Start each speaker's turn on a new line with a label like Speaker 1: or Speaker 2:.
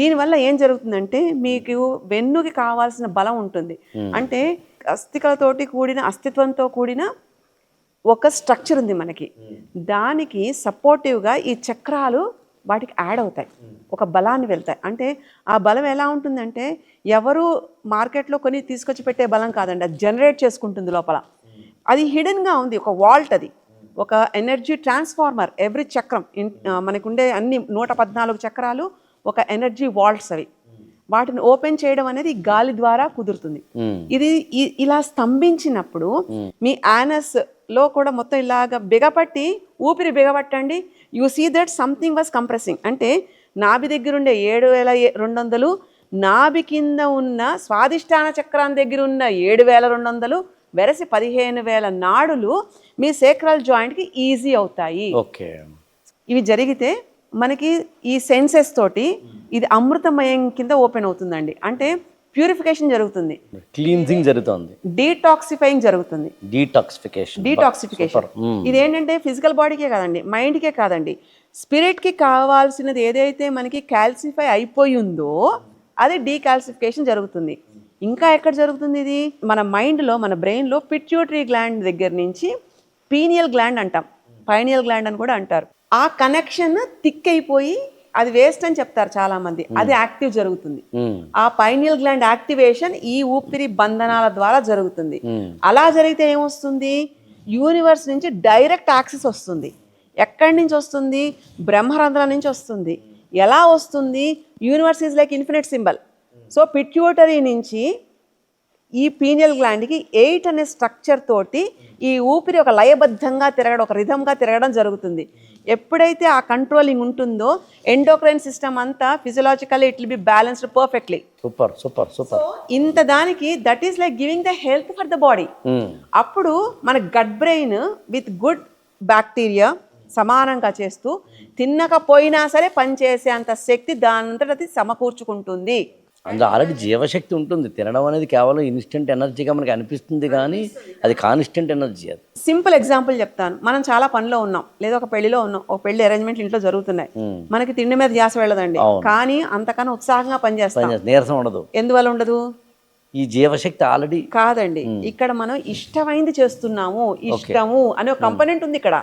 Speaker 1: దీనివల్ల ఏం జరుగుతుందంటే మీకు వెన్నుకి కావాల్సిన బలం ఉంటుంది. అంటే అస్థికలతోటి కూడిన అస్తిత్వంతో కూడిన ఒక స్ట్రక్చర్ ఉంది మనకి. దానికి సపోర్టివ్గా ఈ చక్రాలు వాటికి యాడ్ అవుతాయి. ఒక బలాన్ని వెళ్తాయి. అంటే ఆ బలం ఎలా ఉంటుందంటే ఎవరు మార్కెట్లో కొని తీసుకొచ్చి పెట్టే బలం కాదండి. అది జనరేట్ చేసుకుంటుంది లోపల. అది హిడెన్గా ఉంది. ఒక వాల్ట్ అది. ఒక ఎనర్జీ ట్రాన్స్ఫార్మర్. ఎవ్రీ చక్రం. మనకుండే అన్ని నూట పద్నాలుగు చక్రాలు ఒక ఎనర్జీ వాల్ట్స్ అవి. వాటిని ఓపెన్ చేయడం అనేది గాలి ద్వారా కుదురుతుంది. ఇది ఇలా స్తంభించినప్పుడు మీ యానస్లో కూడా మొత్తం ఇలాగ బిగపట్టి ఊపిరి బిగపట్టండి. You see that something was compressing. అంటే నాభి దగ్గర ఉండే ఏడు వేల రెండు వందలు నాభి కింద ఉన్న స్వాదిష్టాన చక్రం దగ్గర ఉన్న ఏడు వేల రెండు వందలు వెరసి పదిహేను వేల నాడులు మీ సేక్రల్ జాయింట్కి ఈజీ అవుతాయి.
Speaker 2: ఓకే.
Speaker 1: ఇవి జరిగితే మనకి ఈ సెన్సెస్ తోటి ఇది అమృతమయం కింద ఓపెన్ అవుతుందండి. అంటే ప్యూరిఫికేషన్ జరుగుతుంది.
Speaker 2: క్లీన్జింగ్ జరుగుతుంది.
Speaker 1: డీటాక్సిఫైయింగ్ జరుగుతుంది.
Speaker 2: డీటాక్సిఫికేషన్.
Speaker 1: డీటాక్సిఫికేషన్. ఇదేంటంటే ఫిజికల్ బాడీకే కాదండి మైండ్కే కాదండి. స్పిరిట్కి కావాల్సినది ఏదైతే మనకి కాల్సిఫై అయిపోయి ఉందో అది డీకాల్సిఫికేషన్ జరుగుతుంది. ఇంకా ఎక్కడ జరుగుతుంది ఇది? మన మైండ్లో మన బ్రెయిన్లో పిట్యూటరీ గ్లాండ్ దగ్గర నుంచి పీనియల్ గ్లాండ్ అంటాం. పైనియల్ గ్లాండ్ అని కూడా అంటారు. ఆ కనెక్షన్ థిక్ అయిపోయి అది వేస్ట్ అని చెప్తారు చాలా మంది అది యాక్టివ్ జరుగుతుంది. ఆ పైనియల్ గ్లాండ్ యాక్టివేషన్ ఈ ఊపిరి బంధనాల ద్వారా జరుగుతుంది. అలా జరిగితే ఏమొస్తుంది? యూనివర్స్ నుంచి డైరెక్ట్ యాక్సెస్ వస్తుంది. ఎక్కడి నుంచి వస్తుంది? బ్రహ్మరంధ్రం నుంచి వస్తుంది. ఎలా వస్తుంది? Universe is like infinite symbol so pituitary నుంచి ఈ పీనియల్ గ్లాండ్కి ఎయిట్ అనే స్ట్రక్చర్ తోటి ఈ ఊపిరి ఒక లయబద్ధంగా తిరగడం ఒక రిధంగా తిరగడం జరుగుతుంది. ఎప్పుడైతే ఆ కంట్రోలింగ్ ఉంటుందో ఎండోక్రైన్ సిస్టమ్ అంతా physiological it will be balanced perfectly
Speaker 2: super super super
Speaker 1: ఇంత దానికి that is like giving the health for the body అప్పుడు మన gut brain with good bacteria సమానంగా చేస్తూ తిన్నకపోయినా సరే పనిచేసే అంత శక్తి దానంతట అది సమకూర్చుకుంటుంది.
Speaker 2: అందులో ఆల్రెడీ జీవశక్తి ఉంటుంది. తినడం అనేది కేవలం ఇన్స్టెంట్ ఎనర్జీగా మనకి అనిపిస్తుంది కానీ అది కాన్స్టెంట్ ఎనర్జీ అది.
Speaker 1: సింపుల్ ఎగ్జాంపుల్ చెప్తాను. మనం చాలా పనిలో ఉన్నాం. లేదా ఒక పెళ్ళిలో ఉన్నాం. ఒక పెళ్ళి అరేంజ్మెంట్ ఇంట్లో జరుగుతున్నాయి. మనకి తిండి మీద ధ్యాస వెళ్ళదండి. కానీ అంతకన్నా ఉత్సాహంగా పనిచేస్తాం
Speaker 2: పని నీరసం ఉండదు.
Speaker 1: ఎందువల్ల ఉండదు?
Speaker 2: ఈ జీవశక్తి ఆల్రెడీ
Speaker 1: కాదండి. ఇక్కడ మనం ఇష్టమైంది చేస్తున్నాము ఇష్టము అనే ఒక కంపోనెంట్ ఉంది ఇక్కడ.